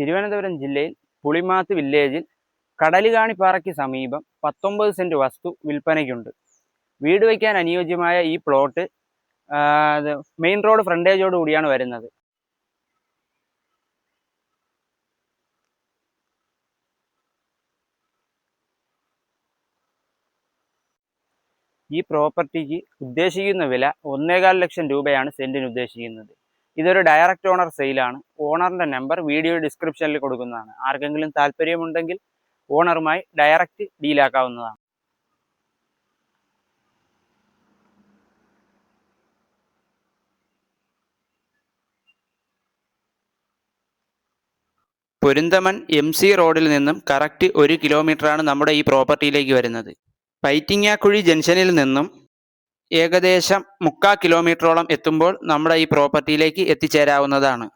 തിരുവനന്തപുരം ജില്ലയിൽ പുളിമാത്ത് വില്ലേജിൽ കടലുകാണിപ്പാറയ്ക്ക് സമീപം പത്തൊമ്പത് സെന്റ് വസ്തു വിൽപ്പനയ്ക്കുണ്ട്. വീട് വയ്ക്കാൻ അനുയോജ്യമായ ഈ പ്ലോട്ട് മെയിൻ റോഡ് ഫ്രണ്ടേജോട് കൂടിയാണ് വരുന്നത്. ഈ പ്രോപ്പർട്ടിക്ക് ഉദ്ദേശിക്കുന്ന വില ഒന്നേകാൽ ലക്ഷം രൂപയാണ് സെന്റിന് ഉദ്ദേശിക്കുന്നത്. ഇതൊരു ഡയറക്റ്റ് ഓണർ സെയിലാണ് ഓണറിന്റെ നമ്പർ വീഡിയോ ഡിസ്ക്രിപ്ഷനിൽ കൊടുക്കുന്നതാണ്. ആർക്കെങ്കിലും താല്പര്യമുണ്ടെങ്കിൽ ഓണറുമായി ഡയറക്റ്റ് ഡീലാക്കാവുന്നതാണ് പൊരിന്തമൺ എം സി റോഡിൽ നിന്നും കറക്റ്റ് ഒരു കിലോമീറ്ററാണ് നമ്മുടെ ഈ പ്രോപ്പർട്ടിയിലേക്ക് വരുന്നത്. പൈറ്റിങ്ങാക്കുഴി ജംഗ്ഷനിൽ നിന്നും ഏകദേശം മുക്കാൽ കിലോമീറ്ററോളം എത്തുമ്പോൾ നമ്മുടെ ഈ പ്രോപ്പർട്ടിയിലേക്ക് എത്തിച്ചേരാവുന്നതാണ്.